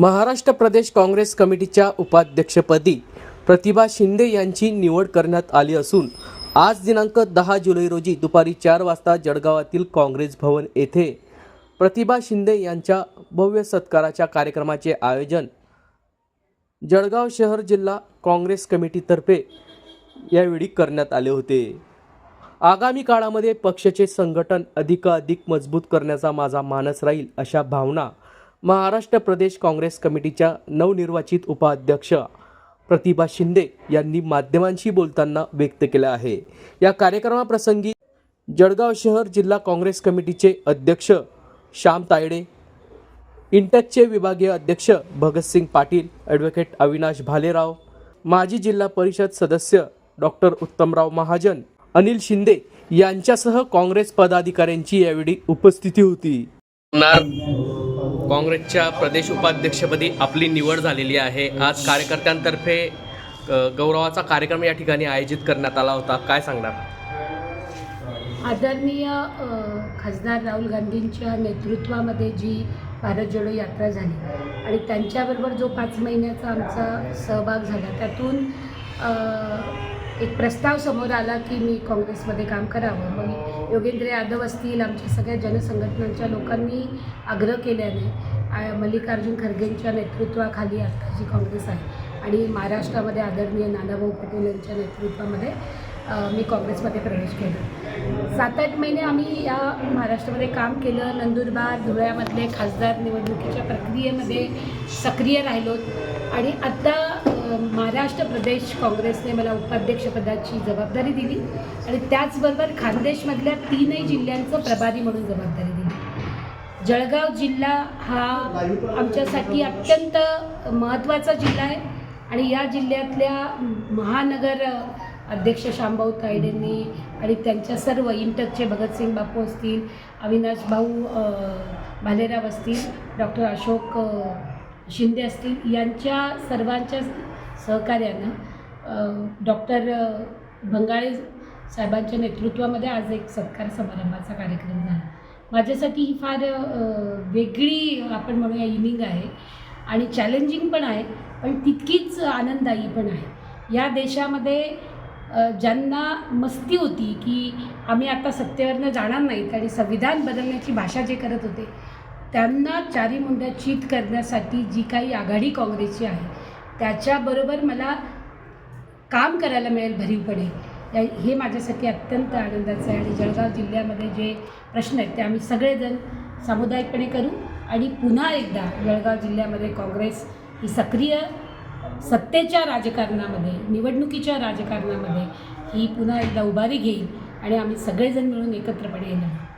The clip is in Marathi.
महाराष्ट्र प्रदेश काँग्रेस कमिटीच्या उपाध्यक्षपदी प्रतिभा शिंदे यांची निवड करण्यात आली असून आज दिनांक दहा जुलै रोजी दुपारी चार वाजता जळगावातील काँग्रेस भवन येथे प्रतिभा शिंदे यांच्या भव्य सत्काराच्या कार्यक्रमाचे आयोजन जळगाव शहर जिल्हा काँग्रेस कमिटीतर्फे यावेळी करण्यात आले होते. आगामी काळामध्ये पक्षाचे संघटन अधिकाधिक मजबूत करण्याचा माझा मानस राहील अशा भावना महाराष्ट्र प्रदेश काँग्रेस कमिटीच्या नवनिर्वाचित उपाध्यक्ष प्रतिभा शिंदे यांनी माध्यमांशी बोलताना व्यक्त केलं आहे. या कार्यक्रमाप्रसंगी जळगाव शहर जिल्हा काँग्रेस कमिटीचे अध्यक्ष श्याम तायडे इंटकचे विभागीय अध्यक्ष भगतसिंग पाटील ॲडव्होकेट अविनाश भालेराव माजी जिल्हा परिषद सदस्य डॉक्टर उत्तमराव महाजन अनिल शिंदे यांच्यासह काँग्रेस पदाधिकाऱ्यांची यावेळी उपस्थिती होती. काँग्रेसच्या प्रदेश उपाध्यक्षपदी आपली निवड झालेली आहे. आज कार्यकर्त्यांतर्फे गौरवाचा कार्यक्रम या ठिकाणी आयोजित करण्यात आला होता. काय सांगणार? आदरणीय खासदार राहुल गांधींच्या नेतृत्वामध्ये जी भारत जोडो यात्रा झाली आणि त्यांच्याबरोबर जो पाच महिन्याचा आमचा सहभाग झाला त्यातून एक प्रस्ताव समोर आला की मी काँग्रेसमध्ये काम करावं. मग योगेंद्र यादव असतील आमच्या सगळ्या जनसंघटनांच्या लोकांनी आग्रह केल्याने मल्लिकार्जुन खरगेंच्या नेतृत्वाखाली आता जी काँग्रेस आहे आणि महाराष्ट्रामध्ये आदरणीय नानाभाऊ पटेल यांच्या नेतृत्वामध्ये मी काँग्रेसमध्ये प्रवेश केला. सात आठ महिने आम्ही या महाराष्ट्रामध्ये काम केलं. नंदुरबार धुळ्यामधले खासदार निवडणुकीच्या प्रक्रियेमध्ये सक्रिय राहिलो आणि आत्ता महाराष्ट्र प्रदेश काँग्रेसने मला उपाध्यक्षपदाची जबाबदारी दिली आणि त्याचबरोबर खानदेशमधल्या तीनही जिल्ह्यांचं प्रभारी म्हणून जबाबदारी दिली. जळगाव जिल्हा हा आमच्यासाठी अत्यंत महत्त्वाचा जिल्हा आहे आणि या जिल्ह्यातल्या महानगर अध्यक्ष श्यामभाऊ तायडेंनी आणि त्यांच्या सर्व इंटकचे भगतसिंग बापू असतील अविनाश भाऊ भालेराव असतील डॉक्टर अशोक शिंदे असतील यांच्या सर्वांच्या सहकार्यानं डॉक्टर भंगाळे साहेबांच्या नेतृत्वामध्ये आज एक सत्कार समारंभाचा कार्यक्रम झाला. माझ्यासाठी ही फार वेगळी आपण म्हणूया इनिंग आहे आणि चॅलेंजिंग पण आहे पण तितकीच आनंददायी पण आहे. या देशामध्ये ज्यांना मस्ती होती की आम्ही आता सत्तेवरनं जाणार नाहीत आणि संविधान बदलण्याची भाषा जे करत होते त्यांना चारी मुंड्या चित करण्यासाठी जी काही आघाडी काँग्रेसची आहे त्याच्याबरोबर मला काम करायला मिळेल भरीवपणे. या हे माझ्यासाठी अत्यंत आनंदाचं आहे आणि जळगाव जिल्ह्यामध्ये जे प्रश्न आहेत ते आम्ही सगळेजण सामुदायिकपणे करू आणि पुन्हा एकदा जळगाव जिल्ह्यामध्ये काँग्रेस ही सक्रिय सत्तेच्या राजकारणामध्ये निवडणुकीच्या राजकारणामध्ये ही पुन्हा एकदा उभारी घेईल आणि आम्ही सगळेजण मिळून एकत्रपणे येणार